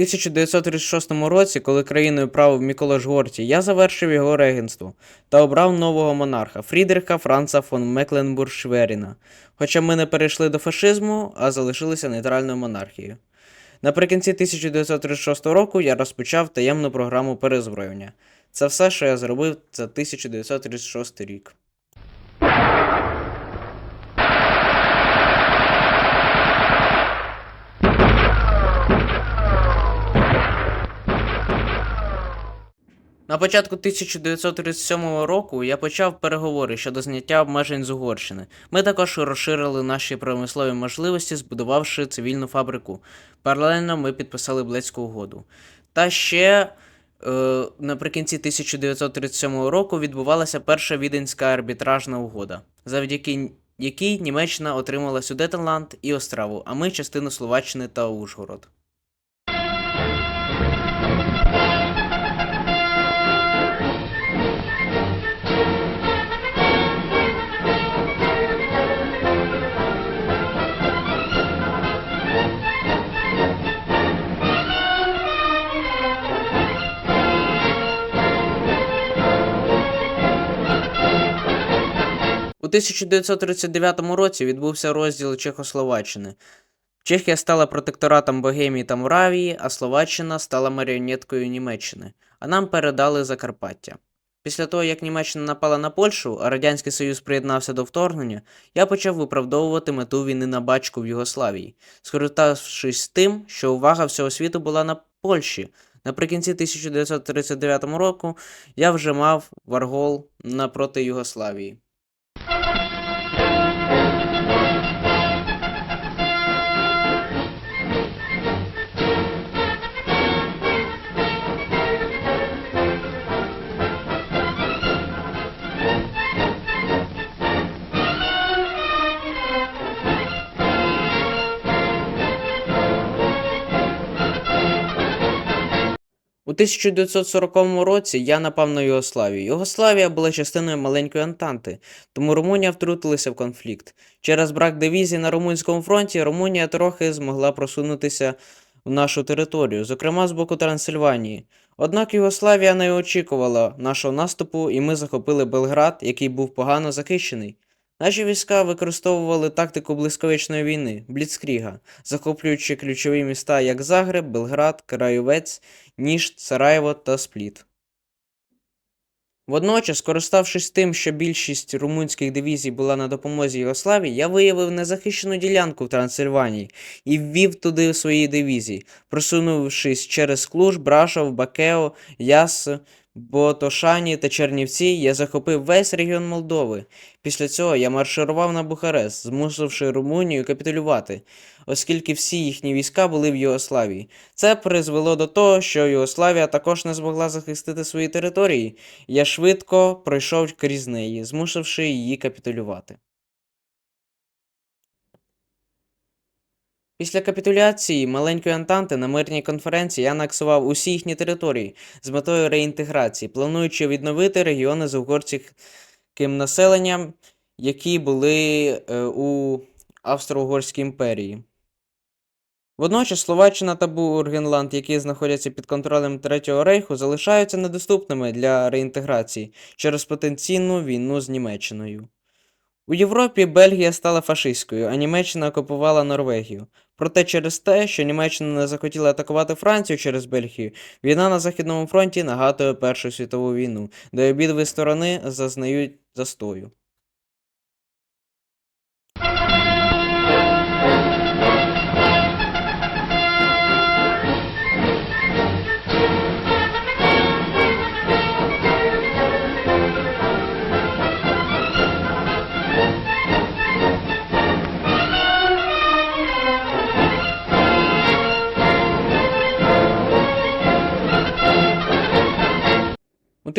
1936 році, коли країною правив Микола Жгорті, я завершив його регенство та обрав нового монарха Фрідриха Франца фон Мекленбург-Шверіна. Хоча ми не перейшли до фашизму, а залишилися нейтральною монархією. Наприкінці 1936 року я розпочав таємну програму перезброєння. Це все, що я зробив за 1936 рік. На початку 1937 року я почав переговори щодо зняття обмежень з Угорщини. Ми також розширили наші промислові можливості, збудувавши цивільну фабрику. Паралельно ми підписали Блецьку угоду. Та ще е, наприкінці 1937 року відбувалася перша віденська арбітражна угода, завдяки якій Німеччина отримала Сюдетенланд і Остраву, а ми частину Словаччини та Ужгород. 1939 році відбувся розділ Чехословаччини. Чехія стала протекторатом Богемії та Моравії, а Словаччина стала маріонеткою Німеччини, а нам передали Закарпаття. Після того, як Німеччина напала на Польщу, а Радянський Союз приєднався до вторгнення, я почав виправдовувати мету війни на бачку в Югославії, скориставшись тим, що увага всього світу була на Польщі. Наприкінці 1939 року я вже мав варгол напроти Югославії. 1940 році я напав на Югославію. Югославія була частиною маленької Антанти, тому Румунія втрутилася в конфлікт. Через брак дивізій на румунському фронті Румунія трохи змогла просунутися в нашу територію, зокрема з боку Трансильванії. Однак Югославія не очікувала нашого наступу, і ми захопили Белград, який був погано захищений. Наші війська використовували тактику близьковічної війни Бліцкріга, захоплюючи ключові міста як Загреб, Белград, Краєвець, Ніж, Сараєво та Спліт. Водночас, скориставшись тим, що більшість румунських дивізій була на допомозі Югославії, я виявив незахищену ділянку в Трансильванії і ввів туди свої дивізії, просунувшись через Клуж, Брашов, Бакео, Яс, Ботошані та Чернівці, я захопив весь регіон Молдови. Після цього я марширував на Бухарест, змусивши Румунію капітулювати, оскільки всі їхні війська були в Югославії. Це призвело до того, що Югославія також не змогла захистити свої території. Я швидко пройшов крізь неї, змусивши її капітулювати. Після капітуляції маленької Антанти на мирній конференції я анексував усі їхні території з метою реінтеграції, плануючи відновити регіони з угорським населенням, які були е, у Австро-Угорській імперії. Водночас Словаччина та Бургенланд, які знаходяться під контролем Третього рейху, залишаються недоступними для реінтеграції через потенційну війну з Німеччиною. У Європі Бельгія стала фашистською, а Німеччина окупувала Норвегію. Проте через те, що Німеччина не захотіла атакувати Францію через Бельгію, війна на Західному фронті нагадує Першу світову війну, де обидві сторони зазнають застою.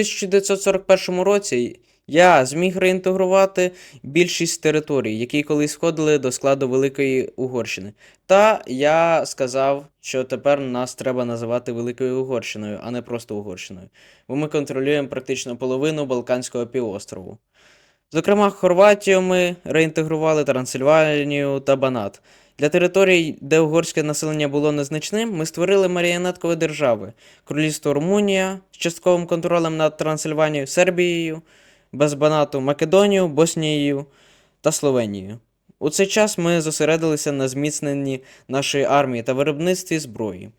1941 році я зміг реінтегрувати більшість територій, які колись входили до складу Великої Угорщини. Та я сказав, що тепер нас треба називати Великою Угорщиною, а не просто Угорщиною, бо ми контролюємо практично половину Балканського півострову. Зокрема, Хорватію ми реінтегрували Трансильванію та Банат. Для територій, де угорське населення було незначним, ми створили маріонеткові держави: Королівство Румунія з частковим контролем над Трансильванією, Сербією, без Банату, Македонією, Боснією та Словенією. У цей час ми зосередилися на зміцненні нашої армії та виробництві зброї.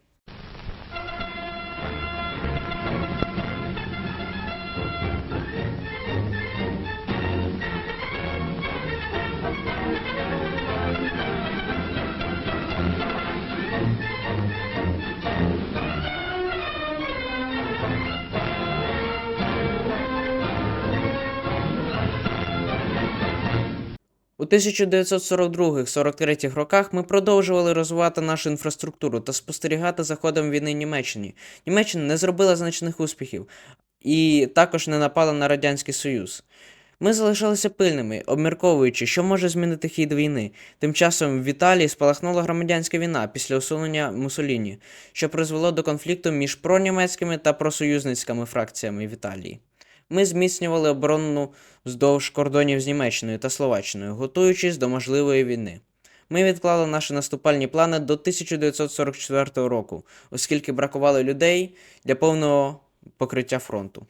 У 1942-43 роках ми продовжували розвивати нашу інфраструктуру та спостерігати за ходом війни Німеччині. Німеччина не зробила значних успіхів і також не напала на Радянський Союз. Ми залишалися пильними, обмірковуючи, що може змінити хід війни. Тим часом в Італії спалахнула громадянська війна після усунення Муссоліні, що призвело до конфлікту між пронімецькими та просоюзницькими фракціями в Італії. Ми зміцнювали оборону вздовж кордонів з Німеччиною та Словаччиною, готуючись до можливої війни. Ми відклали наші наступальні плани до 1944 року, оскільки бракувало людей для повного покриття фронту.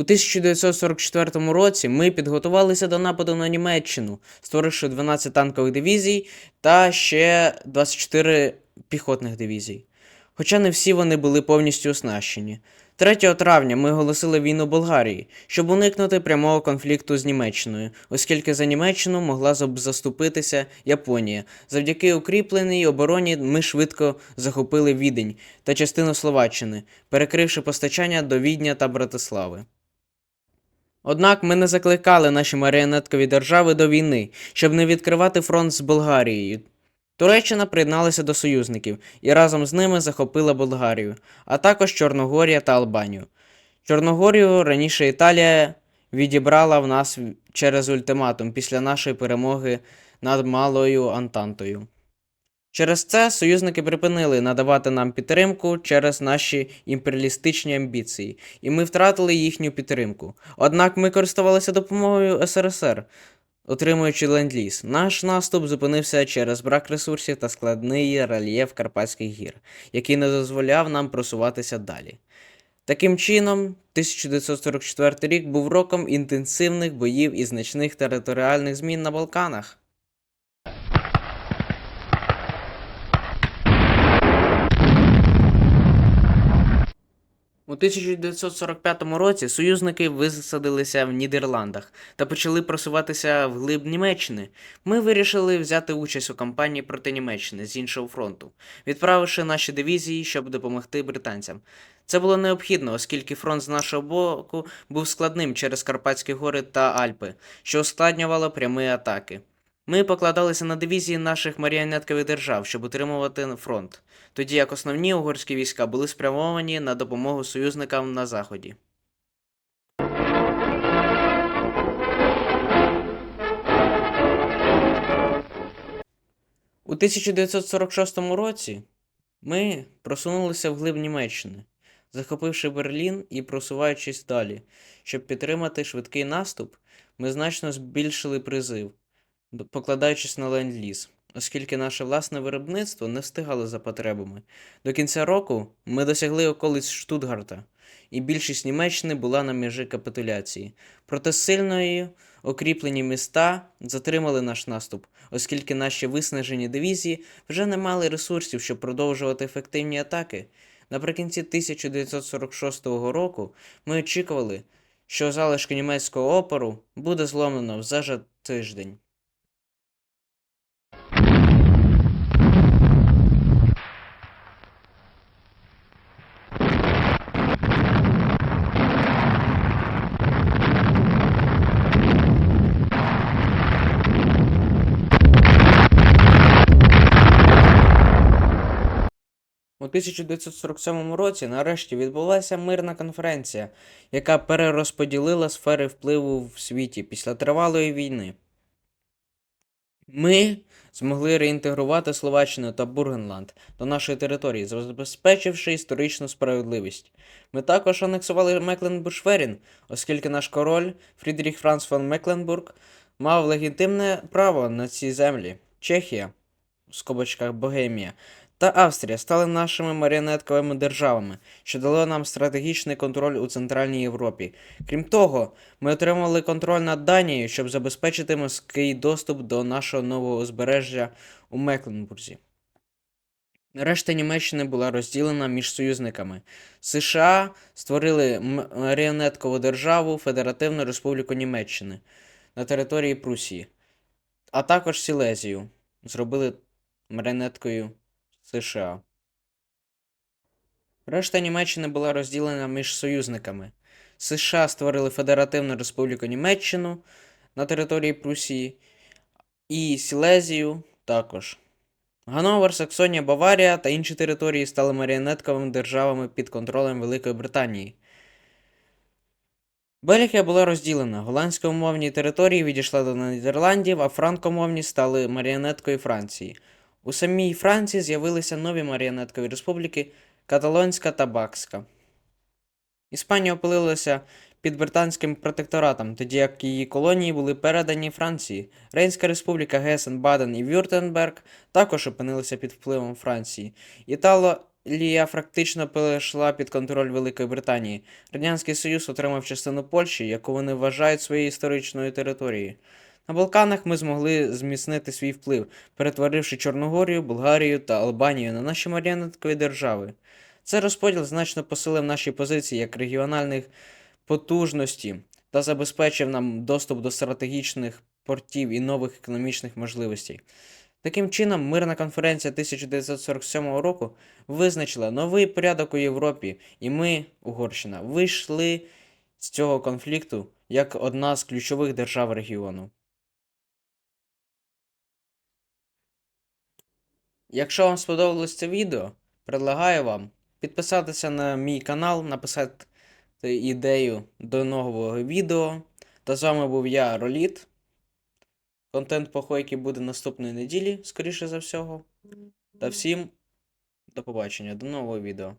У 1944 році ми підготувалися до нападу на Німеччину, створивши 12 танкових дивізій та ще 24 піхотних дивізій. Хоча не всі вони були повністю оснащені. 3 травня ми оголосили війну Болгарії, щоб уникнути прямого конфлікту з Німеччиною, оскільки за Німеччину могла заступитися Японія. Завдяки укріпленій обороні ми швидко захопили Відень та частину Словаччини, перекривши постачання до Відня та Братислави. Однак ми не закликали наші маріонеткові держави до війни, щоб не відкривати фронт з Болгарією. Туреччина приєдналася до союзників і разом з ними захопила Болгарію, а також Чорногорія та Албанію. Чорногорію раніше Італія відібрала в нас через ультиматум після нашої перемоги над Малою Антантою. Через це союзники припинили надавати нам підтримку через наші імперіалістичні амбіції, і ми втратили їхню підтримку. Однак ми користувалися допомогою СРСР, отримуючи ленд-ліз. Наш наступ зупинився через брак ресурсів та складний рельєф Карпатських гір, який не дозволяв нам просуватися далі. Таким чином, 1944 рік був роком інтенсивних боїв і значних територіальних змін на Балканах. 1945 році союзники висадилися в Нідерландах та почали просуватися вглиб Німеччини. Ми вирішили взяти участь у кампанії проти Німеччини з іншого фронту, відправивши наші дивізії, щоб допомогти британцям. Це було необхідно, оскільки фронт з нашого боку був складним через Карпатські гори та Альпи, що ускладнювало прямі атаки. Ми покладалися на дивізії наших маріонеткових держав, щоб утримувати фронт, тоді як основні угорські війська були спрямовані на допомогу союзникам на заході. У 1946 році ми просунулися вглиб Німеччини, захопивши Берлін і просуваючись далі. Щоб підтримати швидкий наступ, ми значно збільшили призив, покладаючись на ленд-ліз, оскільки наше власне виробництво не встигало за потребами. До кінця року ми досягли околиць Штутгарта, і більшість Німеччини була на межі капітуляції. Проте сильною окріплені міста затримали наш наступ, оскільки наші виснажені дивізії вже не мали ресурсів, щоб продовжувати ефективні атаки. Наприкінці 1946 року ми очікували, що залишки німецького опору буде зломлено вже за тиждень. 1947 році нарешті відбулася мирна конференція, яка перерозподілила сфери впливу в світі після тривалої війни. Ми змогли реінтегрувати Словаччину та Бургенланд до нашої території, забезпечивши історичну справедливість. Ми також анексували Мекленбург-Шверін, оскільки наш король Фрідріх Франц фон Мекленбург мав легітимне право на ці землі. Чехія, в скобочках Богемія, та Австрія стали нашими маріонетковими державами, що дало нам стратегічний контроль у Центральній Європі. Крім того, ми отримали контроль над Данією, щоб забезпечити морський доступ до нашого нового узбережжя у Мекленбурзі. Решта Німеччини була розділена між союзниками. США створили маріонеткову державу Федеративну Республіку Німеччини на території Прусії, а також Сілезію зробили маріонеткою США. Решта Німеччини була розділена між союзниками. США створили Федеративну Республіку Німеччину на території Прусії і Сілезію також. Гановер, Саксонія, Баварія та інші території стали маріонетковими державами під контролем Великої Британії. Бельгія була розділена. Голландськомовні території відійшли до Нідерландів, а франкомовні стали маріонеткою Франції. У самій Франції з'явилися нові маріонеткові республіки Каталонська та Бакська. Іспанія опинилася під британським протекторатом, тоді як її колонії були передані Франції. Рейнська республіка Гесен, Баден і Вюртемберг також опинилися під впливом Франції. Італія фактично перейшла під контроль Великої Британії. Радянський Союз отримав частину Польщі, яку вони вважають своєю історичною територією. На Балканах ми змогли зміцнити свій вплив, перетворивши Чорногорію, Болгарію та Албанію на наші маріонеткові держави. Цей розподіл значно посилив наші позиції як регіональних потужності та забезпечив нам доступ до стратегічних портів і нових економічних можливостей. Таким чином, мирна конференція 1947 року визначила новий порядок у Європі, і ми, Угорщина, вийшли з цього конфлікту як одна з ключових держав регіону. Якщо вам сподобалось це відео, предлагаю вам підписатися на мій канал, написати ідею до нового відео. Та з вами був я, Роліт. Контент похойки буде наступної неділі, скоріше за всього. Та всім до побачення, до нового відео.